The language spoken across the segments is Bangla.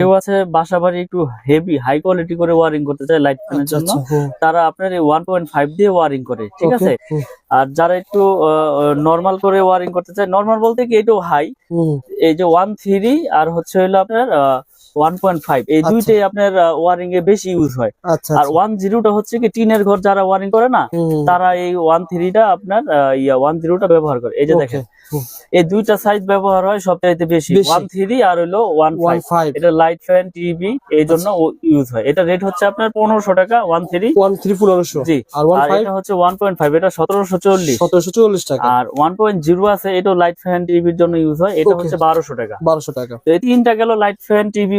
কেউ আছে বাসা বাড়ি একটু হেভি হাই কোয়ালিটি করে ওয়ারিং করতে চায় লাইট ফ্যানের আচ্ছা জন্য আচ্ছা তারা আপনার এই ওয়ান পয়েন্ট ফাইভ দিয়ে ওয়ারিং করে ঠিক আছে? আর যারা একটু নর্মাল করে ওয়ারিং করতে চায় নর্মাল বলতে কি এটাও হাই এই যে ওয়ান থ্রি আর হচ্ছে হলো আপনার ওয়ান পয়েন্ট ফাইভ এই। দুইটাই আপনার ওয়ারিং এ বেশি ইউজ হয়। আচ্ছা আর ওয়ান জিরোটা হচ্ছে কি টিনের ঘর যারা ওয়ারিং করে না তারা এই ওয়ান থ্রিটা আপনার ইয়া ওয়ান জিরোটা ব্যবহার করে। এই যে দেখেন এই দুইটা সাইজ ব্যবহার হয় সবচাইতে বেশি। বেশি। ওয়ান থ্রি আর হলো ওয়ান ওয়ান ফাইভ ফাইভ এটা লাইট ফ্যান টিভি এই জন্য ইউজ হয়। এটা রেট হচ্ছে আপনার পনেরোশো টাকা ওয়ান থ্রি ওয়ান থ্রি পনেরোশো। জি। আর এটা হচ্ছে ওয়ান পয়েন্ট ফাইভ এটা সতেরোশো চল্লিশ। সতেরোশো চল্লিশ টাকা। আর ওয়ান পয়েন্ট জিরো আছে এটা লাইট ফ্যান টিভির জন্য ইউজ হয়। এটা হচ্ছে বারোশো টাকা। বারোশো টাকা। এই তিনটা গেল লাইট ফ্যান টিভি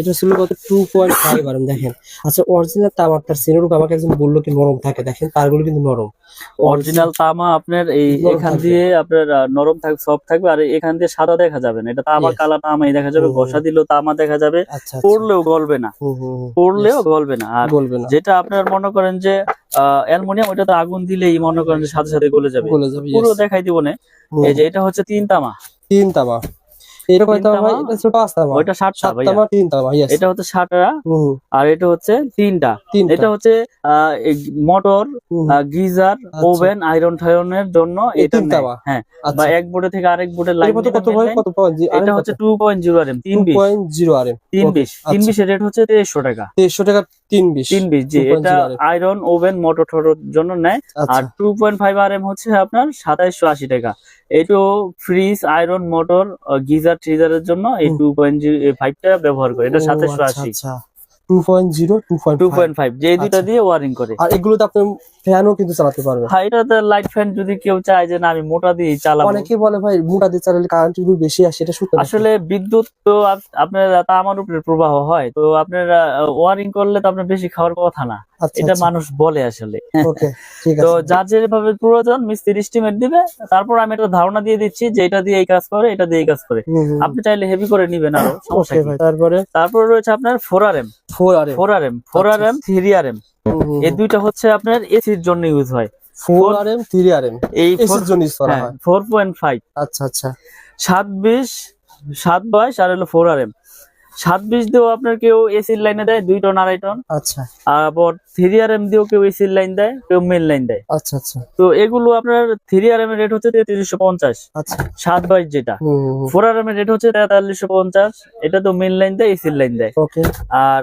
এটা ছিল কত টু পয়েন্ট ফাইভ দেখেন। আচ্ছা অরিজিনাল তামারটার সিনেরূপ আমাকে একজন বলল কি নরম থাকে দেখেন তারগুলো কিন্তু নরম। অরিজিনাল তামা আপনার এই এখান দিয়ে আপনার নরম থাকবে সফট থাকবে আর এখান দিয়ে সাদা দেখা যাবে না। এটা তামা. কালা তামাই দেখা যাবে ঘষা দিলেও তামা দেখা যাবে আচ্ছা আচ্ছা। পড়লেও গলবে না। পড়লেও গলবে না। আর যেটা আপনার মনে করেন যে অ্যালমোনিয়াম ওটা তো আগুন দিলেই মনে করেন যে সাথে সাথে গলে যাবে। পুরো দেখাই দিব না। এই যে এটা হচ্ছে তিন তামা। তিন তামা। এটা ওইটা সাতটা ভাইয়া। হচ্ছে সাতটা। আর এটা হচ্ছে তিনটা। তিনটা। এটা হচ্ছে মোটর গিজার আচ্ছা। ওভেন আয়রন টায়রনের জন্য এটা? হ্যাঁ আচ্ছা। বা এক বোর্ডে থেকে আরেক বোর্ডে লাইন কত ভাই? কত এটা হচ্ছে two point zero R M তিন পয়েন্ট জিরো আর এম তিন বিশ। তিন আচ্ছা। বিশের রেট হচ্ছে দেড়শো টাকা। দেড়শো টাকা জি এটা আয়রন ওভেন মোটর জন্য নেয়। আচ্ছা আর two point five R M হচ্ছে আপনার সাতাইশশো আশি টাকা। এইটো ফ্রিজ আয়রন মোটর গিজার ট্রিজারের জন্য এই। টু পয়েন্ট ফাইভটা ব্যবহার করে। এটা ও, সাতাইশশো আচ্ছা, আশি। আচ্ছা two point zero two point two point five যে এই দুইটা আচ্ছা। দিয়ে ওয়ারিং করে। আর এগুলোতে আপনি ফ্যানও কিন্তু চালাতে পারবেন। হ্যাঁ এটাতে লাইট ফ্যান যদি কেউ চায় যে না আমি মোটা দিয়ে চালাবো। অনেকে বলে ভাই মোটা দিয়ে চালালে কারেন্ট বিল বেশি আসে এটা সত্যি আসলে বিদ্যুৎ তো আপ- আপনার তামার উপরে প্রবাহ হয়। তো আপনার ওয়ারিং করলে তো আপনার বেশি খাওয়ার কথা না। আচ্ছা এটা মানুষ বলে আসলে। ওকে তো যার যেভাবে প্রয়োজন মিস্ত্রি এস্টিমেট দিবে। তারপর আমি একটা ধারণা দিয়ে দিচ্ছি যে এটা দিয়ে এই কাজ করে এটা দিয়ে এই কাজ করে। আপনি চাইলে হেভি করে নিবেন আরও সমস্যা তারপরে? তারপর রয়েছে আপনার four R M four R four R M four R M three R M. এই দুইটা হচ্ছে আপনার এসির জন্য ইউজ হয়। Four R M three R M. এই এসির জন্য করা হয় ফোর পয়েন্ট ফাইভ। আচ্ছা আচ্ছা। সাত বিশ সাত বাইশ আর হলো ফোর আর এম। সাত বিশ দিয়েও আপনার কেউ এসির লাইনে দেয় দুই টন আড়াই টন। আচ্ছা। আবার থ্রি আর এম দিয়েও কেউ এসির লাইন দেয় কেউ মেন লাইন দেয়। আচ্ছা আচ্ছা। তো এগুলো আপনার থ্রি আর এম এর রেট হচ্ছে তেত্রিশশো পঞ্চাশ। আচ্ছা। সাত বাইশ যেটা। ফোর আর এম এর রেট হচ্ছে তেতাল্লিশশো পঞ্চাশ। এটা তো মেন লাইন দেয় এসির লাইন দেয়। ওকে। আর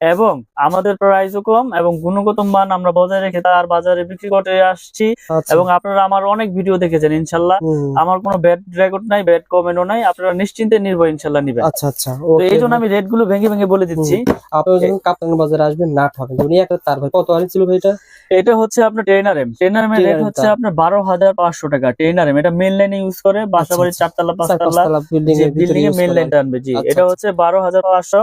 এবং আমাদের প্রাইসও কম এবং গুণগত মান আমরা বজায় রেখে তার বাজারে বিক্রি করে আসছি আচ্ছা, এবং আপনারা আমার অনেক ভিডিও দেখেছেন ইনশাল্লাহ। আমার কোনো ব্যাড রেকর্ড নাই ব্যাড কমেন্টও নাই। আপনারা নিশ্চিন্তে নির্ভর ইনশাল্লাহ নিবেন। আচ্ছা আচ্ছা তো এই জন্য আমি রেটগুলো ভেঙে ভেঙে বলে দিচ্ছি। আপনি যখন কাপ্তান বাজারে আসবেন না ঠকেন উনি একটা তার ভাই। কত আর ছিল ভাই এটা এটা হচ্ছে আপনার trainer M trainer M rate হচ্ছে আপনার বারো হাজার পাঁচশো টাকা। ট্রেনার এম এটা মেন লাইনে ইউজ করে বাসা আচ্ছা, আচ্ছা। চারতলা চার পাঁচতলা বিল্ডিং এ করা। লাইনটা আনবে জি। এটা। হচ্ছে বারো হাজার পাঁচশো।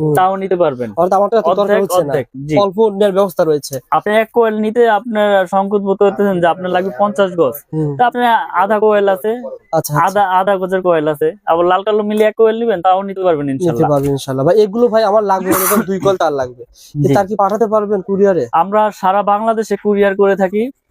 তাও নিতে পারবেন। অল্প নেওয়ার ব্যবস্থা রয়েছে। আপনি এক কোয়েল নিতে আপনার সংকোচ বোধ করতেছেন যে আপনার লাগবে পঞ্চাশ গজ। তা আপনার আধা কোয়েল আছে আচ্ছা আচ্ছা। আধা আধা গজের কোয়েল আছে। আবার লাল কালো এক কোয়েল নিবেন তাও নিতে পারবেন নিতে ইনশাল্লাহ। পারবেন ইনশাল্লাহ। ভাই এগুলো ভাই আমার লাগবে দুই কল তার লাগবে। তার কি পাঠাতে পারবেন কুরিয়ারে? আমরা সারা বাংলাদেশে কুরিয়ার করে থাকি।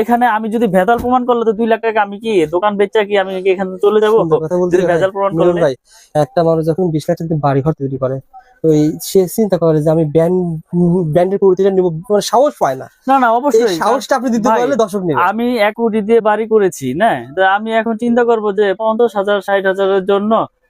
এখানে আমি যদি ভেজাল প্রমাণ করলে তো দুই লাখ টাকা আমি কি দোকান বেচা কি আমি কি এখানে চলে যাব? ভেজাল প্রমাণ করলে? ভাই একটা মানুষ যখন বিশ লাখ টাকা বাড়ি ঘর তৈরি করে ওই সে চিন্তা করে যে আমি ব্যান্ড ব্যান্ডের নিব মানে সাহস পায় না। না না অবশ্যই। সাহসটা আপনি দিতে ভাই, পারলে দর্শক নেবে। আমি এক কোটি দিয়ে বাড়ি করেছি না? আমি এখন চিন্তা করব যে পঞ্চাশ হাজার ষাট হাজারের জন্য